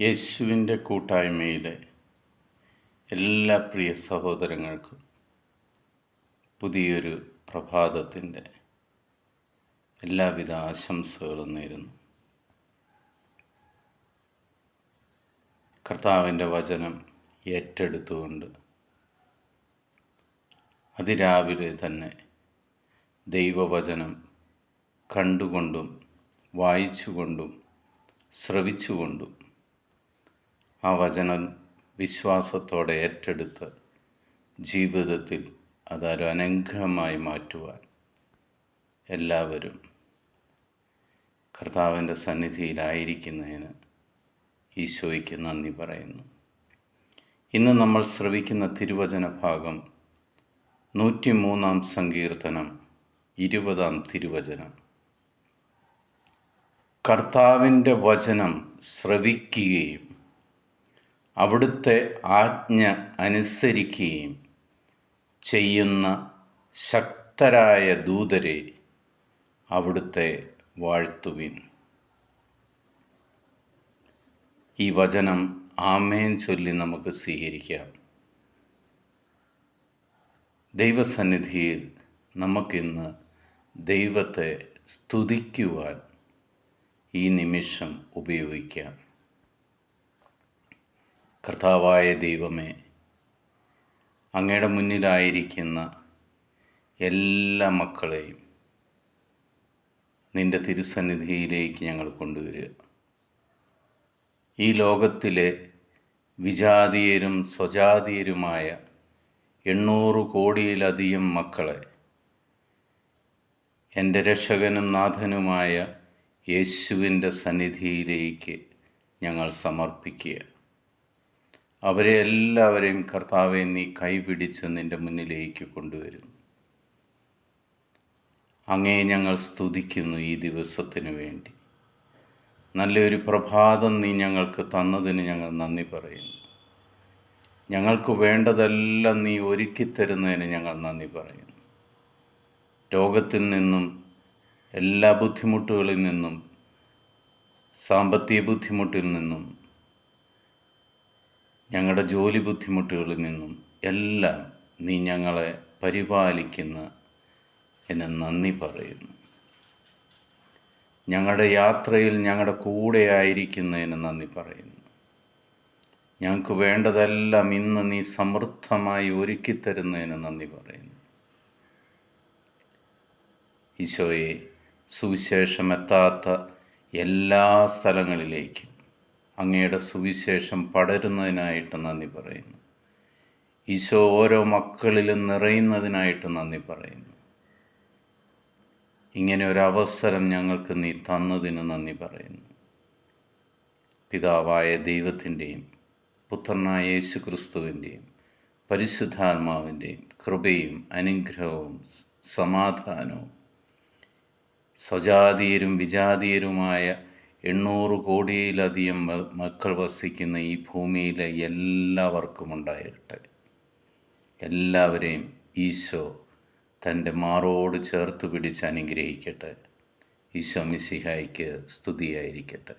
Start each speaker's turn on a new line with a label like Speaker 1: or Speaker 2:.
Speaker 1: യേശുവിന്റെ കൂട്ടായ്മയിലെ എല്ലാ പ്രിയ സഹോദരങ്ങൾക്കും പുതിയൊരു പ്രഭാതത്തിന്റെ എല്ലാവിധ ആശംസകളും നേരുന്നു. കർത്താവിന്റെ വചനം ഏറ്റെടുത്തുകൊണ്ട് അതിരാവിലെ തന്നെ ദൈവവചനം കണ്ടുകൊണ്ടും വായിച്ചുകൊണ്ടും ശ്രവിച്ചുകൊണ്ടും ആ വചനം വിശ്വാസത്തോടെ ഏറ്റെടുത്ത് ജീവിതത്തിൽ അതൊരു അനുഗ്രഹമായി മാറ്റുവാൻ എല്ലാവരും കർത്താവിന്റെ സന്നിധിയിലായിരിക്കുന്നതിന് ഈശോയ്ക്ക് നന്ദി പറയുന്നു. ഇന്ന് നമ്മൾ ശ്രവിക്കുന്ന തിരുവചന ഭാഗം നൂറ്റിമൂന്നാം സങ്കീർത്തനം ഇരുപതാം തിരുവചനം. കർത്താവിന്റെ വചനം ശ്രവിക്കുകയും അവിടുത്തെ ആജ്ഞ അനുസരിക്കുകയും ചെയ്യുന്ന ശക്തരായ ദൂതരെ അവിടുത്തെ വാഴ്ത്തുവിൻ. ഈ വചനം ആമേൻ ചൊല്ലി നമുക്ക് സ്വീകരിക്കാം. ദൈവസന്നിധിയിൽ നമുക്കിന്ന് ദൈവത്തെ സ്തുതിക്കുവാൻ ഈ നിമിഷം ഉപയോഗിക്കാം. കർത്താവായ ദൈവമേ അങ്ങയുടെ മുന്നിലായിരിക്കുന്ന എല്ലാ മക്കളെയും നിന്റെ തിരുസന്നിധിയിലേക്ക് ഞങ്ങൾ കൊണ്ടുവരിക. ഈ ലോകത്തിലെ വിജാതീയരും സ്വജാതീയരുമായ എണ്ണൂറ് കോടിയിലധികം മക്കളെ എന്റെ രക്ഷകനും നാഥനുമായ യേശുവിന്റെ സന്നിധിയിലേക്ക് ഞങ്ങൾ സമർപ്പിക്കുക. അവരെ എല്ലാവരെയും കർത്താവെ നീ കൈപിടിച്ച് നിന്റെ മുന്നിലേക്ക് കൊണ്ടുവരും അങ്ങേ ഞങ്ങൾ സ്തുതിക്കുന്നു ഈ ദിവസത്തിന് വേണ്ടി. നല്ലൊരു പ്രഭാതം നീ ഞങ്ങൾക്ക് തന്നതിന് ഞങ്ങൾ നന്ദി പറയുന്നു. ഞങ്ങൾക്ക് വേണ്ടതെല്ലാം നീ ഒരുക്കി തരുന്നതിന് ഞങ്ങൾ നന്ദി പറയുന്നു. രോഗത്തിൽ നിന്നും എല്ലാ ബുദ്ധിമുട്ടുകളിൽ നിന്നും സാമ്പത്തിക ബുദ്ധിമുട്ടിൽ നിന്നും ഞങ്ങളുടെ ജോലി ബുദ്ധിമുട്ടുകളിൽ നിന്നും എല്ലാം നീ ഞങ്ങളെ പരിപാലിക്കുന്ന എന്നെ നന്ദി പറയുന്നു. ഞങ്ങളുടെ യാത്രയിൽ ഞങ്ങളുടെ കൂടെ ആയിരിക്കുന്നതിന് നന്ദി പറയുന്നു. ഞങ്ങൾക്ക് വേണ്ടതെല്ലാം ഇന്ന് നീ സമൃദ്ധമായി ഒരുക്കിത്തരുന്നതിന് നന്ദി പറയുന്നു. ഈശോയെ സുവിശേഷമെത്താത്ത എല്ലാ സ്ഥലങ്ങളിലേക്കും അങ്ങയുടെ സുവിശേഷം പടരുന്നതിനായിട്ട് നന്ദി പറയുന്നു. ഈശോ ഓരോ മക്കളിലും നിറയുന്നതിനായിട്ട് നന്ദി പറയുന്നു. ഇങ്ങനെ ഒരു അവസരം ഞങ്ങൾക്ക് നീ തന്നതിന് നന്ദി പറയുന്നു. പിതാവായ ദൈവത്തിന്റെയും പുത്രനായ യേശു ക്രിസ്തുവിന്റെയും പരിശുദ്ധാത്മാവിന്റെയും കൃപയും അനുഗ്രഹവും സമാധാനവും സ്വജാതീയരും വിജാതീയരുമായ എണ്ണൂറ് കോടിയിലധികം മക്കൾ വസിക്കുന്ന ഈ ഭൂമിയിലെ എല്ലാവർക്കും ഉണ്ടായിട്ട് എല്ലാവരെയും ഈശോ തന്റെ മാറോട് ചേർത്ത് പിടിച്ച് അനുഗ്രഹിക്കട്ടെ. ഈശോ മിസിഹായിക്ക് സ്തുതിയായിരിക്കട്ടെ.